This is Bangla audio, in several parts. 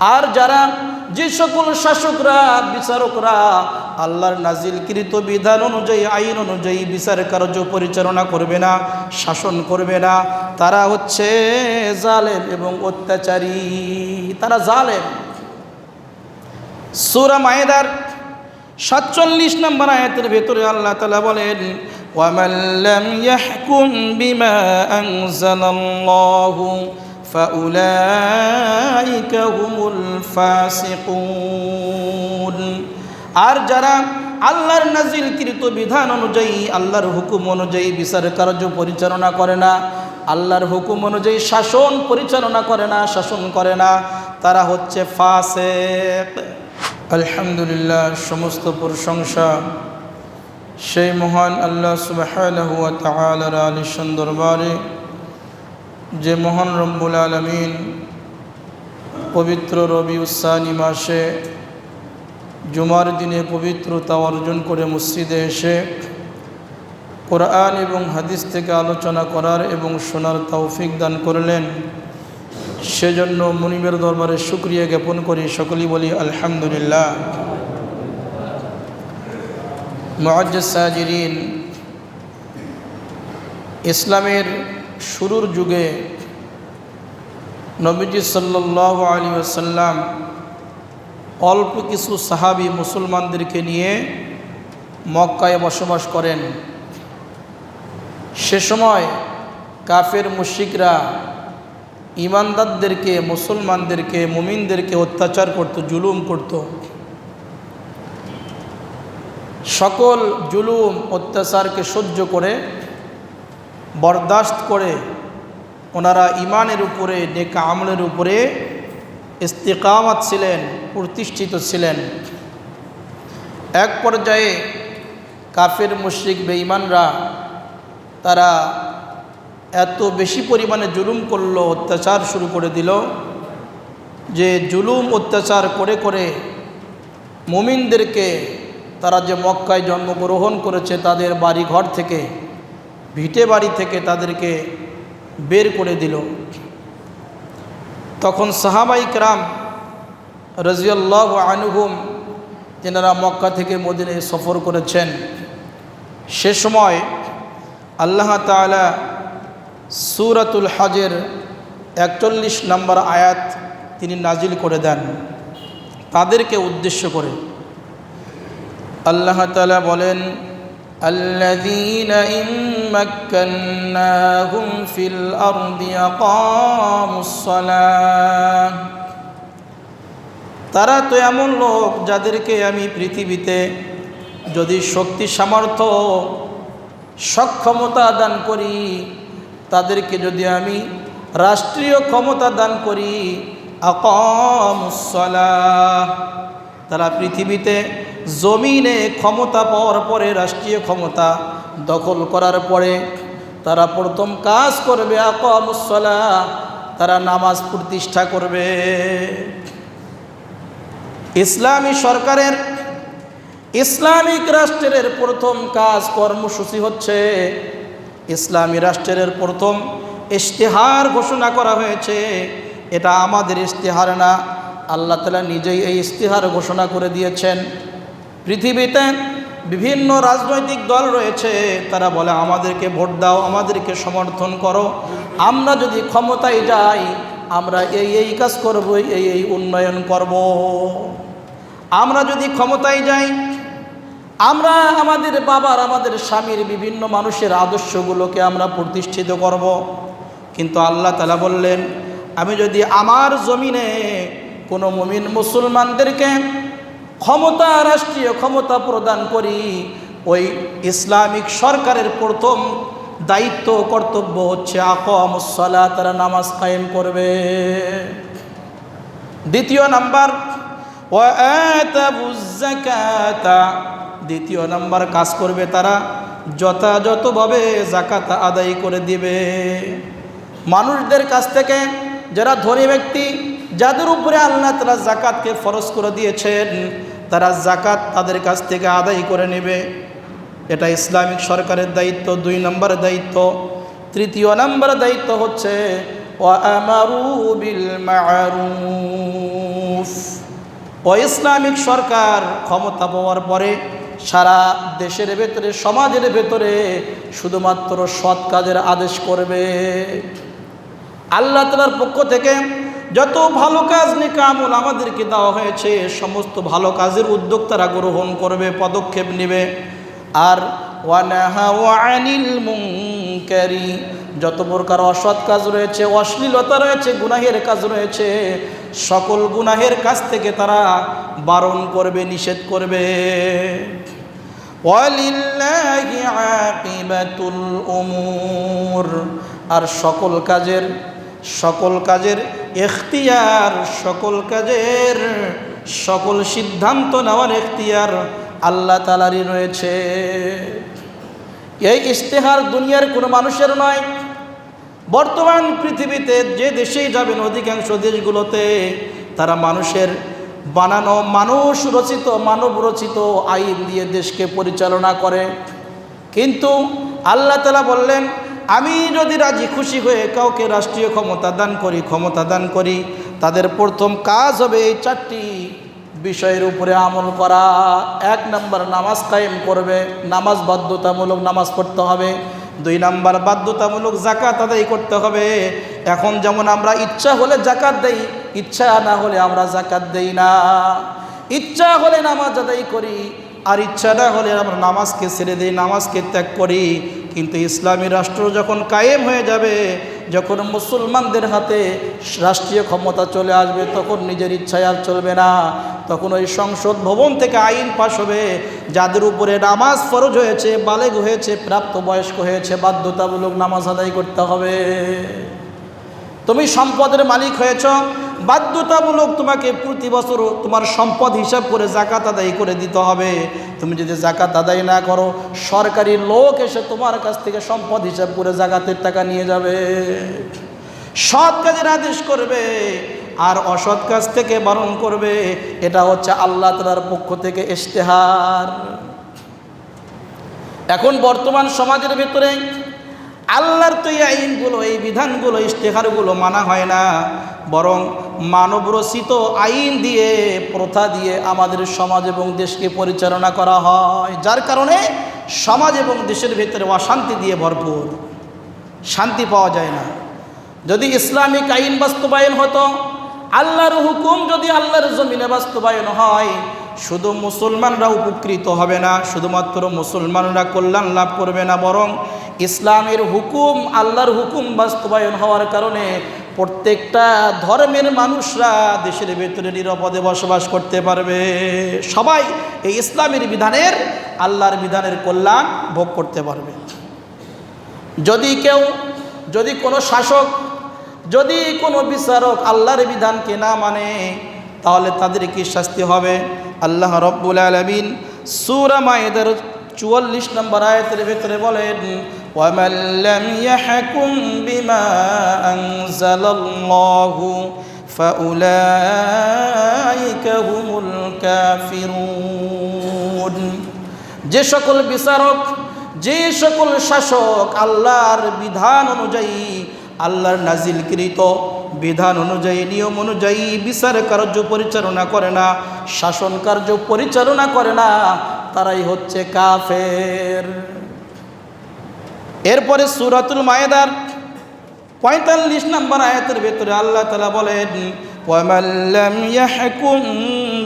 আর যারা যে সকল শাসকরা, বিচারকরা আল্লাহর নাজিলকৃত বিধান অনুযায়ী, আইন অনুযায়ী বিচার কার্য পরিচালনা করবে না, শাসন করবে না, তারা হচ্ছে জালেম এবং অত্যাচারী। তারা জালেম। সুরা মায়েদার সাতচল্লিশ নম্বর আয়াতের ভেতরে আল্লাহ তালা বলেন ওয়ামাল্লাম ইয়াহকুম বিমা আনজালাল্লাহু فَأُولَئِكَ هُمُ الْفَاسِقُونَ আর যারা আল্লাহর নাজিলকৃত বিধান অনুযায়ী আল্লাহর হুকুম অনুযায়ী বিচার কার্য পরিচালনা করে না আল্লাহর হুকুম অনুযায়ী শাসন পরিচালনা করে না শাসন করে না তারা হচ্ছে ফাসেক আলহামদুলিল্লাহ সমস্ত প্রশংসা সেই মহান আল্লাহ সুবাহ আলী দরবারে যে মহান রব্বুল আলমিন পবিত্র রবি উসানি মাসে জুমার দিনে পবিত্রতা অর্জন করে মসজিদে এসে কোরআন এবং হাদিস থেকে আলোচনা করার এবং শোনার তৌফিক দান করলেন। সেজন্য মনিবের দরবারে শুক্রিয়া জ্ঞাপন করি সকলেই বলি আলহামদুলিল্লাহ। মহাজ্জাজিরিন ইসলামের শুরুর যুগে নবীজি সাল্লাহ আলী আসাল্লাম অল্প কিছু সাহাবি মুসলমানদেরকে নিয়ে মক্কায় বসবাস করেন। সে সময় কাফের মুশিকরা ইমানদারদেরকে, মুসলমানদেরকে, মুমিনদেরকে অত্যাচার করত, জুলুম করত। সকল জুলুম, অত্যাচারকে সহ্য করে বরদাস্ত করে ওনারা ইমানের উপরে, নেকা আমলের উপরে ইস্তিকামাত ছিলেন, প্রতিষ্ঠিত ছিলেন। এক পর্যায়ে কাফের, মুশ্রিক, বেঈমানরা তারা এত বেশি পরিমাণে জুলুম করল, অত্যাচার শুরু করে দিল যে জুলুম, অত্যাচার করে করে মুমিনদেরকে তারা যে মক্কায় জন্মগ্রহণ করেছে তাদের বাড়ি ঘর থেকে ভিটে বাড়ি থেকে তাদেরকে বের করে দিল। তখন সাহাবাই ক্রাম রাজিয়াল্লাহ আনুহুম, যেনারা মক্কা থেকে মদিনে সফর করেছেন, সে সময় আল্লাহ তালা সুরাতুল হাজের একচল্লিশ নম্বর আয়াত তিনি নাজিল করে দেন। তাদেরকে উদ্দেশ্য করে আল্লাহ তালা বলেন الذين إن مكناهم في الأرض أقاموا الصلاة তারা তো এমন লোক যাদেরকে আমি পৃথিবীতে যদি শক্তি সামর্থ্য সক্ষমতা দান করি তাদেরকে যদি আমি রাষ্ট্রীয় ক্ষমতা দান করি আকমুসলা তারা পৃথিবীতে জমিনে ক্ষমতা পাওয়ার পরে, রাষ্ট্রীয় ক্ষমতা দখল করার পরে তারা প্রথম কাজ করবে আকমুসলা তারা নামাজ প্রতিষ্ঠা করবে। ইসলামী সরকারের, ইসলামিক রাষ্ট্রের প্রথম কাজ কর্মসূচি হচ্ছে, ইসলামী রাষ্ট্রের প্রথম ইশতেহার ঘোষণা করা হয়েছে। এটা আমাদের ইশতেহার না আল্লাহ তালা নিজেই এই ইশতেহার ঘোষণা করে দিয়েছেন। পৃথিবীতে বিভিন্ন রাজনৈতিক দল রয়েছে, তারা বলে, আমাদেরকে ভোট দাও, আমাদেরকে সমর্থন করো। আমরা যদি ক্ষমতায় যাই, আমরা এই এই কাজ করব, এই এই উন্নয়ন করব। আমরা যদি ক্ষমতায় যাই, আমরা আমাদের বাবার, আমাদের স্বামীর বিভিন্ন মানুষের আদর্শগুলোকে আমরা প্রতিষ্ঠিত করব। কিন্তু আল্লাহ তালা বললেন, আমি যদি আমার জমিনে কোনো মুমিন মুসলমানদেরকে ক্ষমতা, রাষ্ট্রীয় ক্ষমতা প্রদান করি, ওই ইসলামিক সরকারের প্রথম দায়িত্ব কর্তব্য হচ্ছে আকমসলা তারা নামাজ কায়েম করবে। দ্বিতীয় নাম্বার দ্বিতীয় নাম্বার, কাজ করবে তারা যথাযথভাবে জাকাত আদায় করে দিবে। মানুষদের কাছ থেকে যারা ধনী ব্যক্তি যাদের উপরে আল্লাহ তারা জাকাতকে ফরজ করে দিয়েছেন, তারা জাকাত তাদের কাছ থেকে আদায় করে নেবে। এটা ইসলামিক সরকারের দায়িত্ব, দুই নম্বর দায়িত্ব। তৃতীয় নম্বর দায়িত্ব হচ্ছে ও ইসলামিক সরকার ক্ষমতা পাওয়ার পরে সারা দেশের ভেতরে, সমাজের ভেতরে শুধুমাত্র সৎ কাজের আদেশ করবে। আল্লাহ তালার পক্ষ থেকে যত ভালো কাজ নিকামল আমাদেরকে দেওয়া হয়েছে, সমস্ত ভালো কাজের উদ্যোগ তারা গ্রহণ করবে, পদক্ষেপ নেবে। আর ওয়ানাহা ওয়ানিল মুনকারি, যত প্রকার অসৎ কাজ রয়েছে, অশ্লীলতা রয়েছে, গুনাহের কাজ রয়েছে, সকল গুনাহের কাছ থেকে তারা বারণ করবে, নিষেধ করবে। আর সকল কাজের সকল কাজের এখতিয়ার, সকল কাজের সকল সিদ্ধান্ত নেওয়ার এখতিয়ার আল্লাহ তালারই রয়েছে। এই ইশতেহার দুনিয়ার কোনো মানুষের নয়। বর্তমান পৃথিবীতে যে দেশেই যাবেন, অধিকাংশ দেশগুলোতে তারা মানুষের বানানো, মানুষ রচিত, মানব রচিত আইন দিয়ে দেশকে পরিচালনা করে। কিন্তু আল্লাহ তালা বললেন আমি যদি রাজি খুশি হয়ে কাউকে রাষ্ট্রীয় ক্ষমতা দান করি, ক্ষমতা দান করি, তাদের প্রথম কাজ হবে এই চারটি বিষয়ের উপরে আমল করা। এক নম্বর, নামাজ কায়েম করবে। নামাজ বাধ্যতামূলক নামাজ পড়তে হবে। দুই নাম্বার, বাধ্যতামূলক জাকাত আদায় করতে হবে। এখন যেমন আমরা ইচ্ছা হলে জাকাত দেই, ইচ্ছা না হলে আমরা জাকাত দেই না। ইচ্ছা হলে নামাজ আদায় করি, আর ইচ্ছা না হলে আমরা নামাজকে ছেড়ে দিই, নামাজকে ত্যাগ করি। কিন্তু ইসলামী রাষ্ট্র যখন কায়েম হয়ে যাবে, যখন মুসলমানদের হাতে রাষ্ট্রীয় ক্ষমতা চলে আসবে, তখন নিজের ইচ্ছায় আর চলবে না। তখন ওই সংসদ ভবন থেকে আইন পাশ হবে, যাদের উপরে নামাজ ফরজ হয়েছে, বালেগ হয়েছে, প্রাপ্তবয়স্ক হয়েছে, বাধ্যতামূলক নামাজ আদায় করতে হবে। তুমি সম্পদের মালিক হয়েছ বাধ্যতামূলক তোমাকে প্রতি বছর তোমার সম্পদ হিসাব করে জাকাত আদায় করে দিতে হবে। তুমি যদি জাকাত আদায় না করো, সরকারি লোক এসে তোমার কাছ থেকে সম্পদ হিসাব করে জাকাতের টাকা নিয়ে যাবে। সৎ কাজের আদেশ করবে আর অসৎ কাজ থেকে বারণ করবে। এটা হচ্ছে আল্লাহ তালার পক্ষ থেকে ইশতেহার। এখন বর্তমান সমাজের ভেতরে আল্লাহর তো এই আইনগুলো, এই বিধানগুলো, ইশতেহারগুলো মানা হয় না। বরং মানবরচিত আইন দিয়ে, প্রথা দিয়ে আমাদের সমাজ এবং দেশকে পরিচালনা করা হয়। যার কারণে সমাজ এবং দেশের ভেতরে অশান্তি দিয়ে ভরপুর। শান্তি পাওয়া যায় না। যদি ইসলামিক আইন বাস্তবায়ন হতো, আল্লাহর হুকুম যদি আল্লাহর জমিনে বাস্তবায়ন হয়, শুধু মুসলমানরা উপকৃত হবে না, শুধুমাত্র মুসলমানরা কল্যাণ লাভ করবে না, বরং ইসলামের হুকুম, আল্লাহর হুকুম বাস্তবায়ন হওয়ার কারণে প্রত্যেকটা ধর্মের মানুষরা দেশের ভেতরে নিরাপদে বসবাস করতে পারবে। সবাই এই ইসলামের বিধানের, আল্লাহর বিধানের কল্যাণ ভোগ করতে পারবে। যদি কেউ, যদি কোনো শাসক, যদি কোনো বিচারক আল্লাহর বিধানকে না মানে তাহলে তাদের কি শাস্তি হবে? আল্লাহ রব্বুল আলমিন সুরা মায়েদের চুয়াল্লিশ নম্বর আয়তের ভেতরে বলেন وَمَنْ لَمْ يَحْكُمْ بِمَا أَنزَلَ اللَّهُ فَأُولَئِكَ هُمُ الْكَافِرُونَ যে সকল বিচারক যে সকল শাসক আল্লাহর বিধান অনুযায়ী আল্লাহর নাজিলকৃত বিধান অনুযায়ী নিয়ম অনুযায়ী বিচার কার্য পরিচালনা করে না শাসন কার্য পরিচালনা করে না তারাই হচ্ছে কাফের এরপরে সুরাতুল মায়েদার পঁয়তাল্লিশ নম্বর আয়াতের ভেতরে আল্লাহ তালা বলেন وَمَنْ لَمْ يَحْكُمْ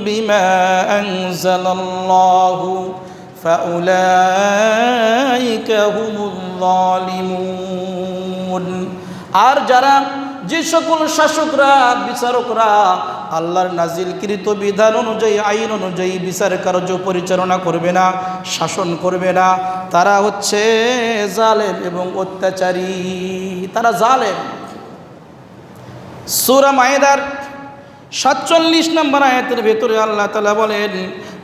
بِمَا أَنزَلَ اللَّهُ فَأُولَئِكَ هُمُ الظَّالِمُونَ আর যারা যে সকল শাসকরা বিচারকরা আল্লাহর নাজিলকৃত বিধান অনুযায়ী আইন অনুযায়ী বিচার কার্য পরিচালনা করবে না শাসন করবে না তারা হচ্ছে জালেম এবং অত্যাচারী তারা জালেম সুরা মায়েদার সাতচল্লিশ নম্বর আয়াতের ভেতরে আল্লাহ তালা বলেন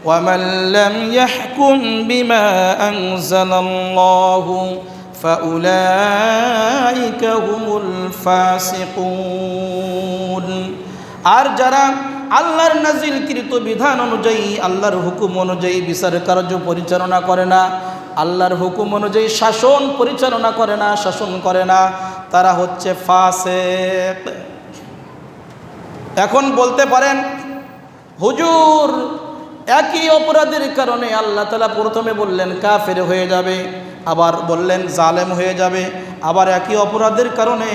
وَمَنْ لَمْ يَحْكُمْ بِمَا أَنزَلَ اللَّهُ فَأُولَئِكَ هُمُ الْفَاسِقُونَ আর যারা আল্লাহর নাজিলকৃত বিধান অনুযায়ী আল্লাহর হুকুম অনুযায়ী বিচার কার্য পরিচালনা করে না আল্লাহর হুকুম অনুযায়ী শাসন পরিচালনা করে না শাসন করে না তারা হচ্ছে ফাসেক এখন বলতে পারেন হুজুর একই অপরাধের কারণে আল্লাহ তালা প্রথমে বললেন, কাফের হয়ে যাবে, আবার বললেন, জালেম হয়ে যাবে, আবার একই অপরাধের কারণে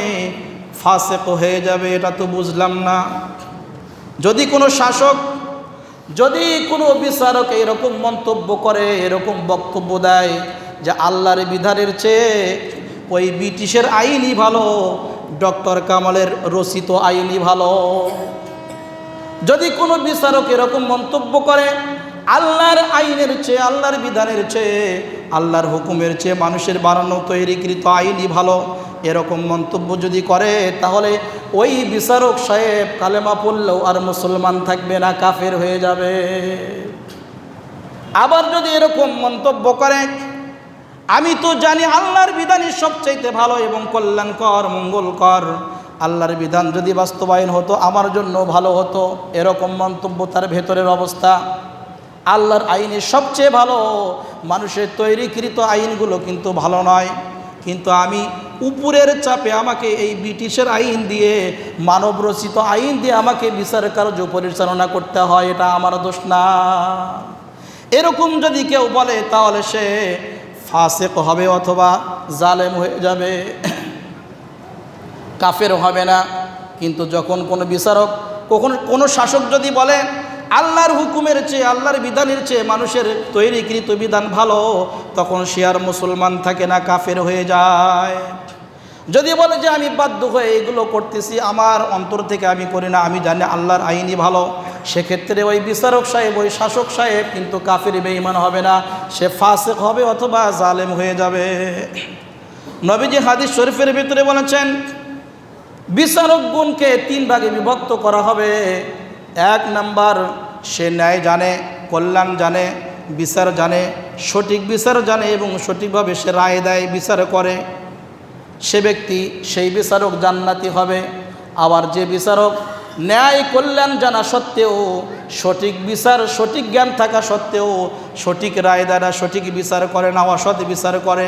ফাসেক হয়ে যাবে, এটা তো বুঝলাম না। যদি কোনো শাসক, যদি কোনো বিচারক এরকম মন্তব্য করে, এরকম বক্তব্য দেয় যে আল্লাহর বিধানের চেয়ে ওই ব্রিটিশের আইনই ভালো, ডক্টর কামালের রচিত আইনই ভালো যদি কোনো বিচারক এরকম মন্তব্য করে, আল্লাহর আইনের চেয়ে, আল্লাহর বিধানের চেয়ে, আল্লাহর হুকুমের চেয়ে মানুষের বানানো তৈরিকৃত আইনই ভালো, এরকম মন্তব্য যদি করে, তাহলে ওই বিচারক সাহেব কালেমা পড়লেও আর মুসলমান থাকবে না, কাফের হয়ে যাবে। আবার যদি এরকম মন্তব্য করে, আমি তো জানি আল্লাহর বিধানই সবচাইতে ভালো এবং কল্যাণকর, মঙ্গলকর আল্লাহর বিধান যদি বাস্তবায়ন হতো, আমার জন্য ভালো হতো। এরকম মন্তব্য তার ভেতরের অবস্থা। আল্লাহর আইনে সবচেয়ে ভালো, মানুষের তৈরিকৃত আইনগুলো কিন্তু ভালো নয়। কিন্তু আমি উপরের চাপে আমাকে এই ব্রিটিশের আইন দিয়ে মানব রচিত আইন দিয়ে আমাকে বিচার কার্য পরিচালনা করতে হয়, এটা আমার দোষ না। এরকম যদি কেউ বলে, তাহলে সে ফাসেক হবে অথবা জালেম হয়ে যাবে। কাফের হবে না। কিন্তু যখন কোনো বিচারক, কখনো কোনো শাসক যদি বলে, আল্লাহর হুকুমের চেয়ে, আল্লাহর বিধানের চেয়ে মানুষের তৈরিকৃত বিধান ভালো, তখন সে আর মুসলমান থাকে না, কাফের হয়ে যায়। যদি বলে যে, আমি বাধ্য হয়ে এগুলো করতেছি, আমার অন্তর থেকে আমি করি না, আমি জানি আল্লাহর আইনই ভালো, সেক্ষেত্রে ওই বিচারক সাহেব, ওই শাসক সাহেব কিন্তু কাফের বেঈমান হবে না। সে ফাসেক হবে অথবা জালেম হয়ে যাবে। নবীজি হাদিস শরীফের ভিতরে বলেছেন বিচারক গুণকে তিন ভাগে বিভক্ত করা হবে। এক নাম্বার, সে ন্যায় জানে, কল্যাণ জানে, বিচার জানে, সঠিক বিচার জানে এবং সঠিকভাবে সে রায় দেয়, বিচার করে। সে ব্যক্তি, সেই বিচারক জান্নাতি হবে। আবার যে বিচারক ন্যায়, কল্যাণ জানা সত্ত্বেও, সঠিক বিচার, সঠিক জ্ঞান থাকা সত্ত্বেও, সঠিক রায় দ্বারা সঠিক বিচার করে না, অসৎ বিচার করে।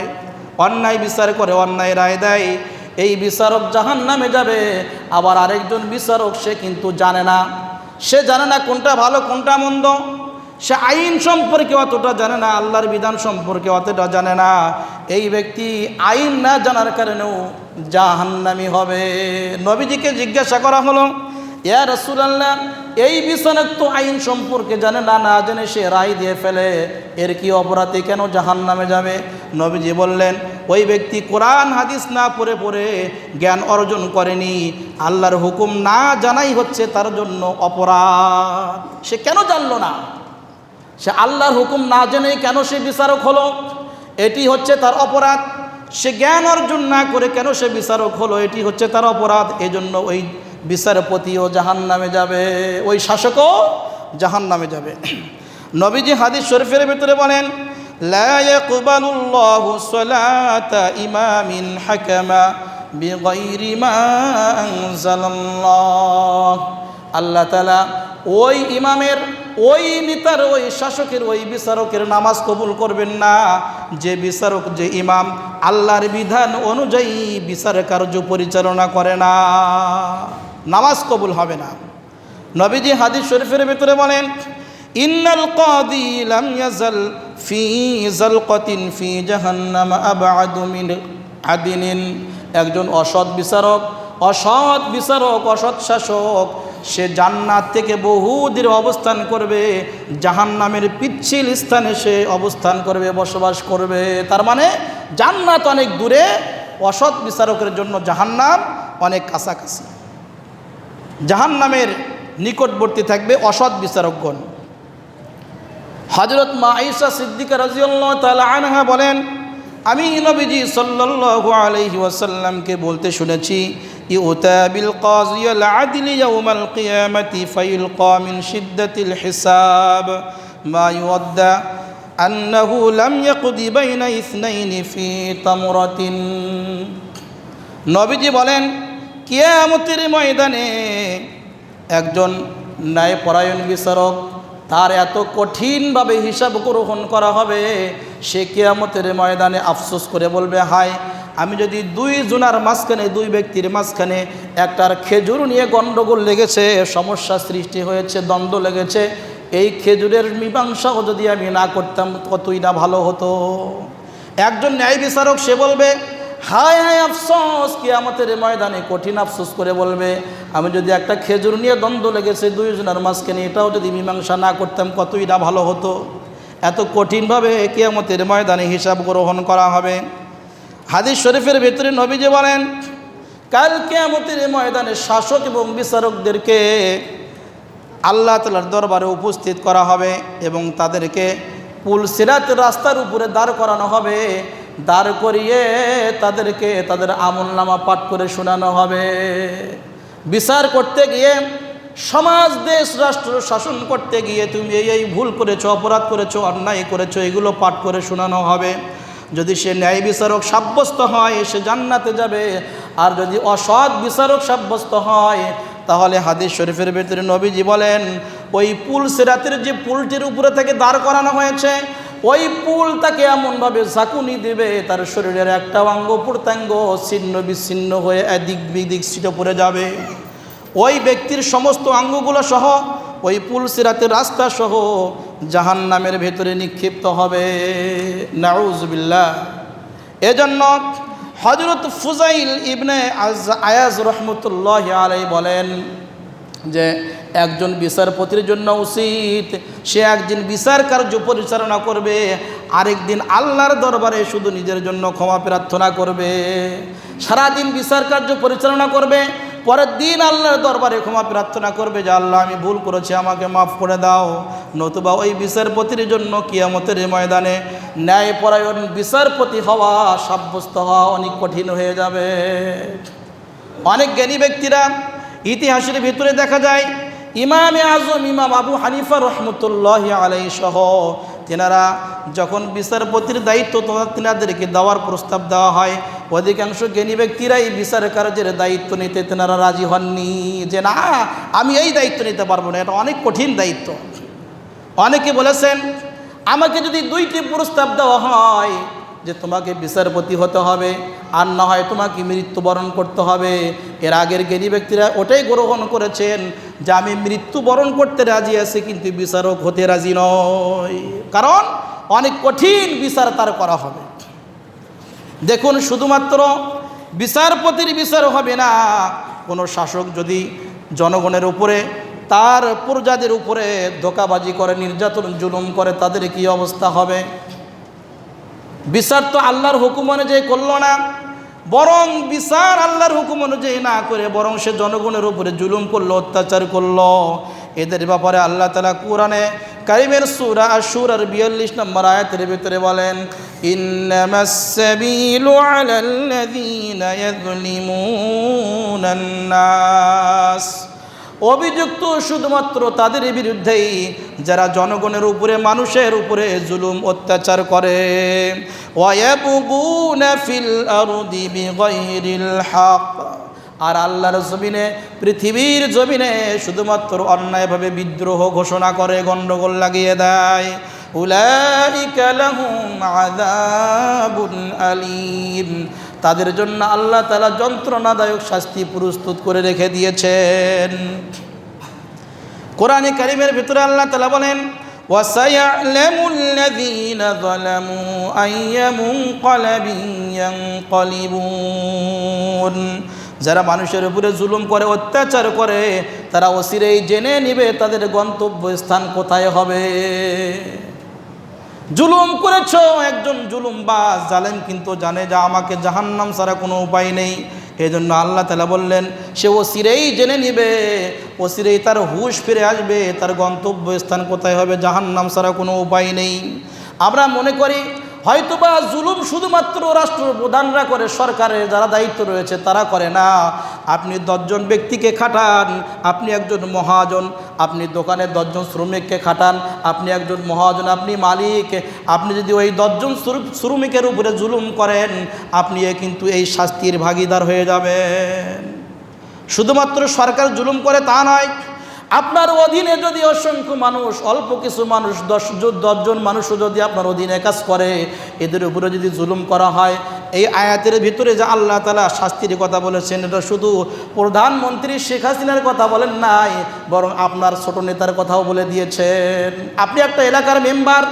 অন্যায় বিচার করে, অন্যায় রায় দেয়। এই বিচারক জাহান নামে যাবে। আবার আরেকজন বিচারক, সে কিন্তু জানে না। সে জানে না কোনটা ভালো, কোনটা মন্দ। সে আইন সম্পর্কে অতটা জানে না, আল্লাহর বিধান সম্পর্কে অতটা জানে না। এই ব্যক্তি আইন না জানার কারণেও জাহান্নামি হবে। নবীজিকে জিজ্ঞাসা করা হলো, ইয়া রসুলাল্লাহ এই বিচারক তো আইন সম্পর্কে জানে, না না জেনে সে রায় দিয়ে ফেলে। এর কি অপরাধে? কেন জাহান নামে যাবে? নবীজি বললেন, ওই ব্যক্তি কোরআন, হাদিস না পড়ে পড়ে জ্ঞান অর্জন করেনি। আল্লাহর হুকুম না জানাই হচ্ছে তার জন্য অপরাধ। সে কেন জানলো না? সে আল্লাহর হুকুম না জেনেই কেন সে বিচারক হলো? এটি হচ্ছে তার অপরাধ। সে জ্ঞান অর্জন না করে কেন সে বিচারক হলো? এটি হচ্ছে তার অপরাধ। এজন্য ওই বিচারপতিও জাহান নামে যাবে ওই শাসকও জাহান নামে যাবে নবীজি হাদিস শরীফের ভিতরে বলেন لا يقبل الله صلاة إمام حكم بغير ما أنزل الله আল্লাহ তালা ওই ইমামের ওই নেতার ওই শাসকের ওই বিচারকের নামাজ কবুল করবেন না যে বিচারক যে ইমাম আল্লাহর বিধান অনুযায়ী বিচার কার্য পরিচালনা করে না নামাজ কবুল হবে না। নবীজি হাদিস শরীফের ভিতরে বলেন, ইন্নাল কাদি লাম ইয়াজাল ফি জালকাতিন ফি জাহান্নাম আবআদু মিন আদিনিন। একজন অসৎ বিচারক অসৎ বিচারক, অসৎ শাসক, সে জান্নাত থেকে বহু অবস্থান করবে, জাহান্নামের পিচ্ছিল স্থানে সে অবস্থান করবে, বসবাস করবে। তার মানে জান্নাত অনেক দূরে, অসৎ বিচারকের জন্য জাহান্নাম অনেক কাছাকাছি। জাহান নামের নিকটবর্তী থাকবে অসৎ বিচারকগণ। হজরত মা আইসা সিদ্দিকা রাজিউল্লাহ তালা আনহা বলেন, আমি নবীজি সাল্লাল্লাহু আলাইহি ওয়াসাল্লামকে বলতে শুনেছি, ইউতা বিল কাজিয়াল আদলি ইয়াউমাল কিয়ামতি ফায়ুলকা মিন শিদ্দাতিল হিসাব, মা ইউদ্দা আন্নাহু লাম ইয়াকদি বাইনা ইসনাইনি ফি তামরাতিন। নবীজি বলেন কিয়ামতের ময়দানে একজন ন্যায়পরায়ণ বিচারক তার এত কঠিনভাবে হিসাব গ্রহণ করা হবে, সে কেয়ামতের ময়দানে আফসোস করে বলবে, হায়, আমি যদি দুই জোনার মাঝখানে, দুই ব্যক্তির মাঝখানে একটার খেজুর নিয়ে গণ্ডগোল লেগেছে, সমস্যা সৃষ্টি হয়েছে, দ্বন্দ্ব লেগেছে, এই খেজুরের মীমাংসাও যদি আমি না করতাম কতই না ভালো হতো? একজন ন্যায় বিচারক সে বলবে হায় হায় আফসোস কি আমাদের ময়দানে কঠিন আফসোস করে বলবে, আমি যদি একটা খেজুর নিয়ে দ্বন্দ্ব লেগেছে দুইজনের মাঝখানে, এটাও যদি মীমাংসা না করতাম, কতই না ভালো হতো? এত কঠিনভাবে কিয়ামতের ময়দানে হিসাব গ্রহণ করা হবে। হাদিস শরীফের ভেতরে নবীজি বলেন, কাল কেয়ামতের ময়দানে শাসক এবং বিচারকদেরকে আল্লাহ তালার দরবারে উপস্থিত করা হবে এবং তাদেরকে পুল সিরাত রাস্তার উপরে দাঁড় করানো হবে। দাঁড় করিয়ে তাদেরকে তাদের আমল নামা পাঠ করে শোনানো হবে। বিচার করতে গিয়ে, সমাজ, দেশ, রাষ্ট্র শাসন করতে গিয়ে তুমি এই এই ভুল করেছ, অপরাধ করেছ, অন্যায় করেছ, এগুলো পাঠ করে শোনানো হবে। যদি সে ন্যায় বিচারক সাব্যস্ত হয়, সে জান্নাতে যাবে। আর যদি অসৎ বিচারক সাব্যস্ত হয়, তাহলে হাদিস শরীফের ভেতরে নবীজি বলেন, ওই পুল সেরাতের যে পুলটির উপরে থেকে দাঁড় করানো হয়েছে ওই পুল তাকে এমনভাবে ঝাঁকুনি দেবে, তার শরীরের একটা অঙ্গ প্রত্যঙ্গ ছিন্ন বিচ্ছিন্ন হয়ে এদিক বিদিক ছিটে পড়ে যাবে। ওই ব্যক্তির সমস্ত অঙ্গগুলো সহ, ওই পুল সিরাতের রাস্তা সহ জাহান নামের ভেতরে নিক্ষিপ্ত হবে। নাউজবিল্লা এজন্য হজরত ফুজাইল ইবনে আজ আয়াজ রহমতুল্লাহ আলাই বলেন যে একজন বিচারপতির জন্য উচিত, সে একদিন বিচার কার্য পরিচালনা করবে, আরেকদিন আল্লাহর দরবারে শুধু নিজের জন্য ক্ষমা প্রার্থনা করবে। সারাদিন বিচার কার্য পরিচালনা করবে, পরের দিন আল্লাহর দরবারে ক্ষমা প্রার্থনা করবে যে, আল্লাহ, আমি ভুল করেছি, আমাকে মাফ করে দাও। নতুবা ওই বিচারপতির জন্য কিয়ামতের ময়দানে ন্যায়পরায়ণ বিচারপতি হওয়া, সাব্যস্ত হওয়া অনেক কঠিন হয়ে যাবে। অনেক জ্ঞানী ব্যক্তিরা ইতিহাসের ভিতরে দেখা যায়, ইমামে আজম, ইমাম আবু হানিফা রহমতুল্লাহ আলাই সহ, তেনারা যখন বিচারপতির দায়িত্ব তেনাদেরকে দেওয়ার প্রস্তাব দেওয়া হয়, অধিকাংশ জ্ঞানী ব্যক্তিরাই বিচার কার্যের দায়িত্ব নিতে তেনারা রাজি হননি। যে না, আমি এই দায়িত্ব নিতে পারব না, এটা অনেক কঠিন দায়িত্ব। অনেকে বলেছেন, আমাকে যদি দুইটি প্রস্তাব দেওয়া হয় যে তোমাকে বিচারপতি হতে হবে, আর না হয় তোমাকে মৃত্যুবরণ করতে হবে। এর আগের জ্ঞানী ব্যক্তিরা ওটাই গ্রহণ করেছেন যে আমি মৃত্যুবরণ করতে রাজি আছি, কিন্তু বিচারক হতে রাজি নয় কারণ অনেক কঠিন বিচার তার করা হবে। দেখুন, শুধুমাত্র বিচারপতির বিচার হবে না, কোনো শাসক যদি জনগণের উপরে, তার প্রজাদের উপরে ধোকাবাজি করে, নির্যাতন, জুলুম করে, তাদের কি অবস্থা হবে? বিচার তো আল্লাহর হুকুম অনুযায়ী করল না। বরং বিচার আল্লাহর হুকুম অনুযায়ী না করে বরং সে জনগণের উপরে জুলুম করল, অত্যাচার করল। এদের ব্যাপারে আল্লাহ তালা কোরআনে কারিমের সুরা আর সুর আর বিয়াল্লিশ নম্বর আয়াতের ভিতরে বলেন নাস। অভিযুক্ত শুধুমাত্র তাদের বিরুদ্ধেই যারা জনগণের উপরে, মানুষের উপরে জুলুম অত্যাচার করে। আর আল্লাহর জমিনে, পৃথিবীর জমিনে শুধুমাত্র অন্যায়ভাবে বিদ্রোহ ঘোষণা করে, গণ্ডগোল লাগিয়ে দেয়। আলীম। তাদের জন্য আল্লাহ তালা যন্ত্রণাদায়ক শাস্তি প্রস্তুত করে রেখে দিয়েছেন কোরআনে কারিমের ভিতরে আল্লাহ তালা বলেন وَسَيَعْلَمُ الَّذِينَ ظَلَمُوا أَيَّ مُنقَلَبٍ يَنقَلِبُونَ যারা মানুষের উপরে জুলুম করে অত্যাচার করে তারা অচিরেই জেনে নিবে তাদের গন্তব্য স্থান কোথায় হবে জুলুম করেছ, একজন জুলুম বা জালেম কিন্তু জানে যে আমাকে জাহান্নাম ছাড়া কোনো উপায় নেই। এই জন্য আল্লাহ তালা বললেন, সে ও সিরেই জেনে নিবে ও সিরেই তার হুশ ফিরে আসবে, তার গন্তব্য স্থান কোথায় হবে, জাহান্নাম ছাড়া কোনো উপায় নেই। আমরা মনে করি হয়তোবা জুলুম শুধুমাত্র রাষ্ট্র প্রধানরা করে, সরকারের যারা দায়িত্ব রয়েছে তারা করে না। আপনি দশজন ব্যক্তিকে খাটান, আপনি একজন মহাজন, আপনি দোকানে দশজন শ্রমিককে খাটান, আপনি একজন মহাজন, আপনি মালিক, আপনি যদি ওই দশজন শ্রমিকের উপরে জুলুম করেন, আপনি কিন্তু এই শাস্তির ভাগিদার হয়ে যাবেন। শুধুমাত্র সরকার জুলুম করে তা নয় আপনার অধীনে যদি অসংখ্য মানুষ, অল্প কিছু মানুষ, দশ দশজন মানুষও যদি আপনার অধীনে কাজ করে, এদের উপরে যদি জুলুম করা হয়, এই আয়াতের ভিতরে যে আল্লাহ তালা শাস্তির কথা বলেছেন, এটা শুধু প্রধানমন্ত্রী শেখ হাসিনার কথা বলেন নাই, বরং আপনার ছোট নেতার কথাও বলে দিয়েছেন। আপনি একটা এলাকার মেম্বার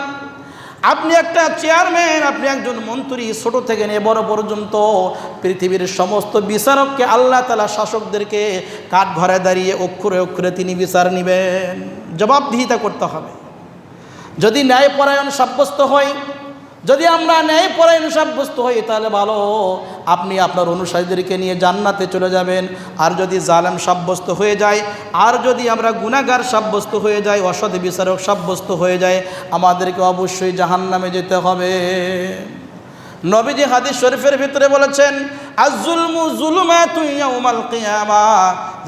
আপনি একটা চেয়ারম্যান, আপনি একজন মন্ত্রী ছোট থেকে নিয়ে বড় পর্যন্ত পৃথিবীর সমস্ত বিচারককে আল্লাহ তালা শাসকদেরকে কাঠ ঘরে দাঁড়িয়ে অক্ষরে অক্ষরে তিনি বিচার নেবেন। জবাবদিহিতা করতে হবে। যদি ন্যায়পরায়ণ সাব্যস্ত হয় যদি আমরা ন্যায়পরায়ণ সাব্যস্ত হই, তাহলে ভালো। আপনি আপনার অনুসারীদেরকে নিয়ে জান্নাতে চলে যাবেন। আর যদি জালেম সাব্যস্ত হয়ে যায়, আর যদি আমরা গুণাগার সাব্যস্ত হয়ে যাই, অসৎ বিচারক সাব্যস্ত হয়ে যায়, আমাদেরকে অবশ্যই জাহান্নামে যেতে হবে। নবীজি হাদিস শরীফের ভিতরে বলেছেন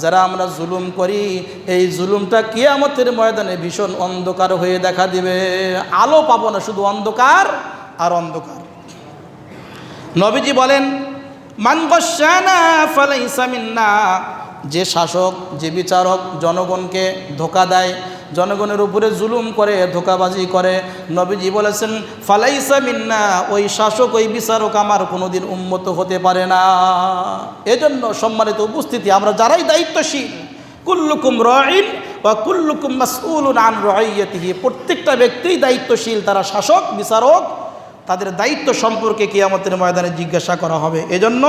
যারা আমরা জুলুম করি, এই জুলুমটা কিয়ামতের ময়দানে ভীষণ অন্ধকার হয়ে দেখা দিবে। আলো পাবো না, শুধু অন্ধকার আর অন্ধকার। নবীজি বলেন ফালাইসা যে শাসক, যে বিচারক জনগণকে ধোকা দেয়, জনগণের উপরে জুলুম করে, ধোকাবাজি করে। নবীজি বলেছেন, ফালাইসা মিন্না ওই শাসক, ওই বিচারক আমার কোনোদিন উন্মত হতে পারে না। এজন্য সম্মানিত উপস্থিতি, আমরা যারাই দায়িত্বশীল, কুল্লুকুম রইন বা কুল্লুকুম মাসউলুন আন রইয়াতিহি প্রত্যেকটা ব্যক্তিই দায়িত্বশীল, তারা শাসক, বিচারক তাদের দায়িত্ব সম্পর্কে কিয়ামতের ময়দানে জিজ্ঞাসা করা হবে। এজন্য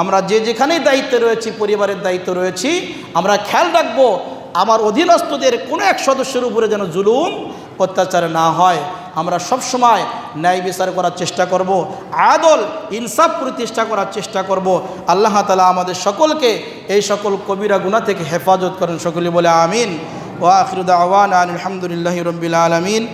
আমরা যে যেখানেই দায়িত্বে রয়েছি, পরিবারের দায়িত্ব রয়েছি, আমরা খেয়াল রাখব আমার অধীনস্থদের কোনো এক সদস্যের উপরে যেন জুলুম, অত্যাচার না হয়। আমরা সবসময় ন্যায় বিচার করার চেষ্টা করব, আদল ইনসাফ প্রতিষ্ঠা করার চেষ্টা করব। আল্লাহ তালা আমাদের সকলকে এই সকল কবিরা গুণা থেকে হেফাজত করেন। সকলে বলে আমিন। ও আখিরুদ্দাওয়ান আলহামদুলিল্লাহ রবিল আলমিন।